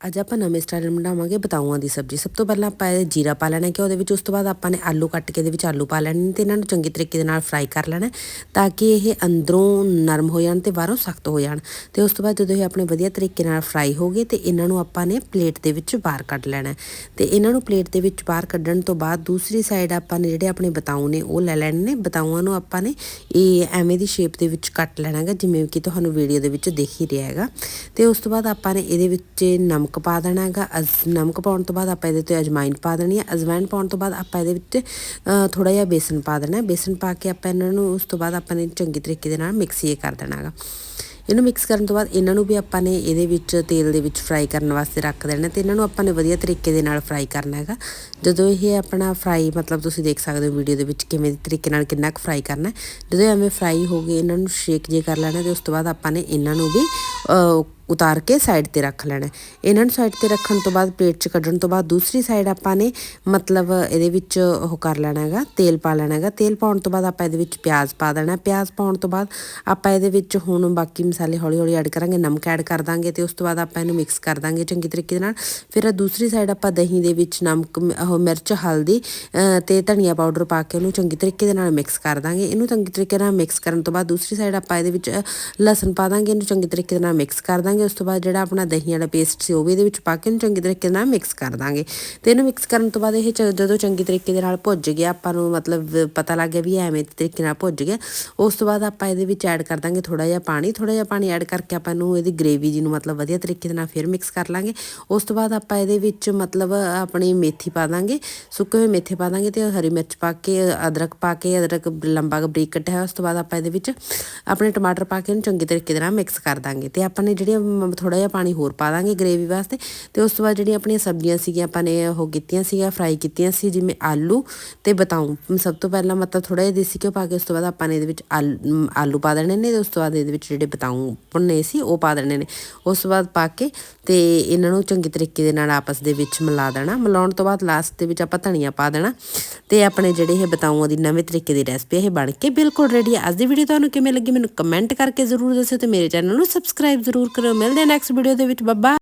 ਅੱਜ ਆਪਾਂ ਨਵੇਂ ਸਟਾਈਲ ਬਣਾਵਾਂਗੇ ਬਤਾਊਆਂ ਦੀ ਸਬਜ਼ੀ। ਸਭ ਤੋਂ ਪਹਿਲਾਂ ਆਪਾਂ ਇਹ ਜੀਰਾ ਪਾ ਲੈਣਾ ਕਿ ਉਹਦੇ ਵਿੱਚ, ਉਸ ਤੋਂ ਬਾਅਦ ਆਪਾਂ ਨੇ ਆਲੂ ਕੱਟ ਕੇ ਇਹਦੇ ਵਿੱਚ ਆਲੂ ਪਾ ਲੈਣੇ ਨੇ ਤੇ ਇਹਨਾਂ ਨੂੰ ਚੰਗੇ ਤਰੀਕੇ ਦੇ ਨਾਲ ਫਰਾਈ ਕਰ ਲੈਣਾ ਤਾਂ ਕਿ ਇਹ ਅੰਦਰੋਂ ਨਰਮ ਹੋ ਜਾਣ ਤੇ ਬਾਹਰੋਂ ਸਖਤ ਹੋ ਜਾਣ। ਤੇ ਉਸ ਤੋਂ ਬਾਅਦ ਜਦੋਂ ਇਹ ਆਪਣੇ ਵਧੀਆ ਤਰੀਕੇ ਨਾਲ ਫਰਾਈ ਹੋ ਗਏ ਤੇ ਇਹਨਾਂ ਨੂੰ ਆਪਾਂ ਨੇ ਪਲੇਟ ਦੇ ਵਿੱਚ ਬਾਹਰ ਕੱਢ ਲੈਣਾ। ਤੇ ਇਹਨਾਂ ਨੂੰ ਪਲੇਟ ਦੇ ਵਿੱਚ ਬਾਹਰ ਕੱਢਣ ਤੋਂ ਬਾਅਦ ਦੂਸਰੀ ਸਾਈਡ ਆਪਾਂ ਨੇ ਜਿਹੜੇ ਆਪਣੇ ਬਤਾਊ ਨੇ ਉਹ ਲੈ ਲੈਣੇ ਨੇ। ਬਤਾਊਆਂ ਨੂੰ ਆਪਾਂ ਨੇ ਇਹ ਐਵੇਂ ਦੀ ਸ਼ੇਪ ਦੇ ਵਿੱਚ ਕੱਟ ਲੈਣਾ ਹੈਗਾ ਜਿਵੇਂ ਕਿ ਤੁਹਾਨੂੰ ਵੀਡੀਓ ਦੇ ਵਿੱਚ ਦੇਖ ਹੀ ਰਿਹਾ ਹੈਗਾ। ਤੇ ਉਸ ਤੋਂ ਬਾਅਦ ਆਪਾਂ ਨੇ ਇਹਦੇ ਵਿੱਚ ਨਮਕ ਨਮਕ ਪਾ ਦੇਣਾ ਹੈਗਾ। ਅਜ ਨਮਕ ਪਾਉਣ ਤੋਂ ਬਾਅਦ ਆਪਾਂ ਇਹਦੇ ਤੇ ਅਜਵਾਇਨ ਪਾ ਦੇਣੀ ਹੈ। ਅਜਵਾਇਨ ਪਾਉਣ ਤੋਂ ਬਾਅਦ ਆਪਾਂ ਇਹਦੇ ਵਿੱਚ ਥੋੜਾ ਜਿਹਾ ਬੇਸਨ ਪਾ ਦੇਣਾ ਬੇਸਨ ਪਾ ਕੇ ਆਪਾਂ ਇਹਨਾਂ ਨੂੰ, ਉਸ ਤੋਂ ਬਾਅਦ ਆਪਾਂ ਨੇ ਚੰਗੀ ਤਰੀਕੇ ਦੇ ਨਾਲ ਮਿਕਸ ਇਹ ਕਰ ਦੇਣਾ ਹੈਗਾ। ਇਹਨੂੰ ਮਿਕਸ ਕਰਨ ਤੋਂ ਬਾਅਦ ਇਹਨਾਂ ਨੂੰ ਵੀ ਆਪਾਂ ਨੇ ਇਹਦੇ ਵਿੱਚ ਤੇਲ ਦੇ ਵਿੱਚ ਫਰਾਈ ਕਰਨ ਵਾਸਤੇ ਰੱਖ ਦੇਣਾ ਤੇ ਇਹਨਾਂ ਨੂੰ ਆਪਾਂ ਨੇ ਵਧੀਆ ਤਰੀਕੇ ਦੇ ਨਾਲ ਫਰਾਈ ਕਰਨਾ ਹੈਗਾ। ਜਦੋਂ ਇਹ ਆਪਣਾ ਫਰਾਈ, ਮਤਲਬ ਤੁਸੀਂ ਦੇਖ ਸਕਦੇ ਹੋ ਵੀਡੀਓ ਦੇ ਵਿੱਚ ਕਿਵੇਂ ਤਰੀਕੇ ਨਾਲ ਕਿੰਨਾ ਕੁ ਫਰਾਈ ਕਰਨਾ ਜਦੋਂ ਐਵੇਂ ਫਰਾਈ ਹੋ ਗਏ, ਇਹਨਾਂ ਨੂੰ ਸ਼ੇਕ ਜੇ ਕਰ ਲੈਣਾ ਤੇ ਉਸ ਤੋਂ ਬਾਅਦ ਆਪਾਂ ਨੇ ਇਹਨਾਂ ਨੂੰ ਵੀ ਉਤਾਰ ਕੇ ਸਾਈਡ ਤੇ ਰੱਖ ਲੈਣਾ। ਇਹਨਾਂ ਨੂੰ ਸਾਈਡ ਤੇ ਰੱਖਣ ਤੋਂ ਬਾਅਦ ਪਲੇਟ 'ਚ ਕੱਢਣ ਤੋਂ ਬਾਅਦ ਦੂਸਰੀ ਸਾਈਡ ਆਪਾਂ ਨੇ ਮਤਲਬ ਇਹਦੇ ਵਿੱਚ ਉਹ ਕਰ ਲੈਣਾ ਹੈਗਾ, ਤੇਲ ਪਾ ਲੈਣਾ ਹੈਗਾ। ਤੇਲ ਪਾਉਣ ਤੋਂ ਬਾਅਦ ਆਪਾਂ ਇਹਦੇ ਵਿੱਚ ਪਿਆਜ਼ ਪਾ ਦੇਣਾ। ਪਿਆਜ਼ ਪਾਉਣ ਤੋਂ ਬਾਅਦ ਆਪਾਂ ਇਹਦੇ ਵਿੱਚ ਹੁਣ ਬਾਕੀ ਮਸਾਲੇ ਹੌਲੀ ਹੌਲੀ ਐਡ ਕਰਾਂਗੇ, ਨਮਕ ਐਡ ਕਰ ਦਾਂਗੇ ਤੇ ਉਸ ਤੋਂ ਬਾਅਦ ਆਪਾਂ ਇਹਨੂੰ ਮਿਕਸ ਕਰ ਦਾਂਗੇ ਚੰਗੀ ਤਰੀਕੇ ਨਾਲ। ਫਿਰ ਦੂਸਰੀ ਸਾਈਡ ਆਪਾਂ ਦਹੀਂ ਦੇ ਵਿੱਚ ਨਮਕ, ਉਹ ਮਿਰਚ, ਹਲਦੀ ਤੇ ਧਨੀਆ ਪਾਊਡਰ ਪਾ ਕੇ ਉਹਨੂੰ ਚੰਗੀ ਤਰੀਕੇ ਦੇ ਨਾਲ ਮਿਕਸ ਕਰ ਦਾਂਗੇ। ਇਹਨੂੰ ਚੰਗੀ ਤਰੀਕੇ ਨਾਲ ਮਿਕਸ ਕਰਨ ਤੋਂ ਬਾਅਦ ਦੂਸਰੀ ਸਾਈਡ ਆਪਾਂ ਇਹਦੇ ਵਿੱਚ ਲਸਣ ਪਾ ਦਾਂਗੇ, ਇਹਨੂੰ ਚੰਗੀ ਤਰੀਕੇ ਦੇ ਨਾਲ ਮਿਕਸ ਕਰ ਦਾਂਗੇ। ਉਸ ਤੋਂ ਬਾਅਦ ਜਿਹੜਾ ਆਪਣਾ ਦਹੀਂ ਵਾਲਾ ਪੇਸਟ ਸੀ, ਉਹ ਵੀ ਇਹਦੇ ਵਿੱਚ ਪਾ ਕੇ ਇਹਨੂੰ ਚੰਗੀ ਤਰੀਕੇ ਨਾਲ ਮਿਕਸ ਕਰ ਦਾਂਗੇ। ਤੇ ਇਹਨੂੰ ਮਿਕਸ ਕਰਨ ਤੋਂ ਬਾਅਦ ਇਹ ਜਦੋਂ ਚੰਗੀ ਤਰੀਕੇ ਦੇ ਨਾਲ ਭੁੱਜ ਗਿਆ, ਆਪਾਂ ਨੂੰ ਮਤਲਬ ਪਤਾ ਲੱਗ ਗਿਆ ਵੀ ਐਵੇਂ ਤਰੀਕੇ ਨਾਲ ਭੁੱਜ ਗਿਆ, ਉਸ ਤੋਂ ਬਾਅਦ ਆਪਾਂ ਇਹਦੇ ਵਿੱਚ ਐਡ ਕਰ ਦਾਂਗੇ ਥੋੜਾ ਜਿਹਾ ਪਾਣੀ ਥੋੜਾ ਜਿਹਾ ਪਾਣੀ ਐਡ ਕਰਕੇ ਆਪਾਂ ਨੂੰ ਇਹਦੀ ਗ੍ਰੇਵੀ ਜੀ ਨੂੰ ਮਤਲਬ ਵਧੀਆ ਤਰੀਕੇ ਦੇ ਨਾਲ ਫਿਰ ਮਿਕਸ ਕਰ ਲਾਂਗੇ। ਉਸ ਤੋਂ ਬਾਅਦ ਆਪਾਂ ਇਹਦੇ ਵਿੱਚ ਮਤਲਬ ਆਪਣੀ ਮੇਥੀ ਪਾ ਦਾਂਗੇ, ਸੁੱਕੇ ਹੋਏ ਮੇਥੇ ਪਾ ਦਾਂਗੇ ਤੇ ਹਰੀ ਮਿਰਚ ਪਾ ਕੇ, ਅਦਰਕ ਪਾ ਕੇ, ਅਦਰਕ ਲੰਬਾ ਬਰੀਕ ਕੱਟਿਆ ਉਸ ਤੋਂ ਬਾਅਦ ਆਪਾਂ ਇਹਦੇ ਵਿੱਚ ਆਪਣੇ ਟਮਾਟਰ ਪਾ ਕੇ ਇਹਨੂੰ ਚੰਗੀ ਤਰੀਕੇ ਦੇ ਨਾਲ ਮਿਕਸ ਕਰ ਦਾਂਗੇ। ਤੇ ਆਪਾਂ ਨੇ ਜਿਹੜੀਆਂ ਥੋੜਾ ਜਿਹਾ ਪਾਣੀ ਹੋਰ ਪਾ ਦਾਂਗੇ ਗ੍ਰੇਵੀ ਵਾਸਤੇ। ਤੇ ਉਸ ਤੋਂ ਬਾਅਦ ਜਿਹੜੀਆਂ ਆਪਣੀਆਂ ਸਬਜ਼ੀਆਂ ਸੀਗੀਆਂ, ਆਪਾਂ ਨੇ ਉਹ ਕੀਤੀਆਂ ਸੀਗੀਆਂ ਫਰਾਈ ਕੀਤੀਆਂ ਸੀ, ਜਿਵੇਂ ਆਲੂ ਤੇ ਬਤਾਉ ਸਭ ਤੋਂ ਪਹਿਲਾਂ ਮਤਲਬ ਥੋੜਾ ਜਿਹਾ ਦੇਸੀ ਘਿਓ ਪਾ ਕੇ ਉਸ ਤੋਂ ਬਾਅਦ ਆਪਾਂ ਨੇ ਇਹਦੇ ਵਿੱਚ ਆਲੂ ਪਾ ਦੇਣੇ ਨੇ ਤੇ ਉਸ ਤੋਂ ਬਾਅਦ ਇਹਦੇ ਵਿੱਚ ਜਿਹੜੇ ਬਤਾਉ ਭੁੰਨੇ ਸੀ, ਉਹ ਪਾ ਦੇਣੇ ਨੇ। ਉਸ ਤੋਂ ਬਾਅਦ ਪਾ ਕੇ ਤੇ ਇਹਨਾਂ ਨੂੰ ਚੰਗੇ ਤਰੀਕੇ ਦੇ ਨਾਲ ਆਪਸ ਦੇ ਵਿੱਚ ਮਿਲਾ ਦੇਣਾ। ਮਿਲਾਉਣ ਤੋਂ ਬਾਅਦ ਲਾਸਟ ਦੇ ਵਿੱਚ ਆਪਾਂ ਧਨੀਆ ਪਾ ਦੇਣਾ। ਤੇ ਆਪਣੇ ਜਿਹੜੇ ਇਹ ਬਤਾਊਆਂ ਦੀ ਨਵੇਂ ਤਰੀਕੇ ਦੀ ਰੈਸਪੀ ਇਹ ਬਣ ਕੇ ਬਿਲਕੁਲ ਰੈਡੀ ਹੈ ਅੱਜ ਦੀ ਵੀਡੀਓ ਤੁਹਾਨੂੰ ਕਿਵੇਂ ਲੱਗੀ ਮੈਨੂੰ ਕਮੈਂਟ ਕਰਕੇ ਜ਼ਰੂਰ ਦੱਸਿਓ ਤੇ ਮੇਰੇ ਚੈਨਲ ਨੂੰ ਸਬਸਕ੍ਰਾਈਬ ਜ਼ਰੂਰ ਕਰੋ। ਮਿਲਦੇ ਹਾਂ ਨੈਕਸਟ ਵੀਡੀਓ ਦੇ ਵਿੱਚ ਬੱਬਾ